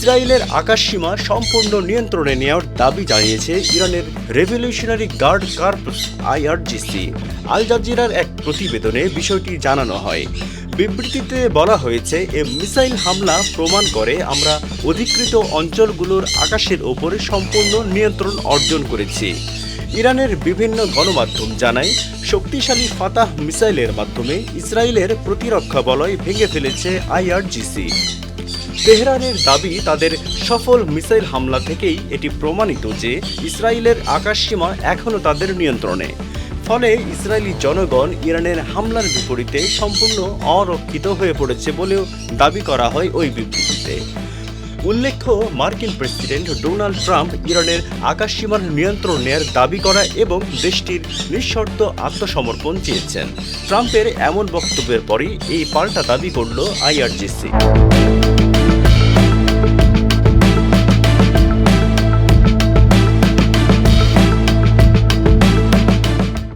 ইসরায়েলের আকাশসীমা সম্পূর্ণ নিয়ন্ত্রণে নেওয়ার দাবি জানিয়েছে ইরানের revolutionary guard corps, IRGC. Al জাজিরার এক প্রতিবেদনে বিষয়টি জানানো হয়। বিবৃতিতে বলা হয়েছে, এ মিসাইল হামলা প্রমাণ করে আমরা অধিকৃত অঞ্চলগুলোর আকাশের ওপরে সম্পূর্ণ নিয়ন্ত্রণ অর্জন করেছি। ইরানের বিভিন্ন গণমাধ্যম জানায়, শক্তিশালী ফাতাহ মিসাইলের মাধ্যমে ইসরায়েলের প্রতিরক্ষা বলয় ভেঙে ফেলেছে আইআরজিসি। তেহরানের দাবি তাদের সফল মিসাইল হামলা থেকেই এটি প্রমাণিত যে ইসরায়েলের আকাশসীমা এখনও তাদের নিয়ন্ত্রণে। ফলে ইসরায়েলি জনগণ ইরানের হামলার বিপরীতে সম্পূর্ণ অরক্ষিত হয়ে পড়েছে বলেও দাবি করা হয় ওই বিবৃতিতে। উল্লেখ্য, মার্কিন প্রেসিডেন্ট ডোনাল্ড ট্রাম্প ইরানের আকাশসীমার নিয়ন্ত্রণ নেয়ার দাবি করা এবং দেশটির নিঃশর্ত আত্মসমর্পণ চেয়েছেন। ট্রাম্পের এমন বক্তব্যের পরই এই পাল্টা দাবি করল আইআরজিসি।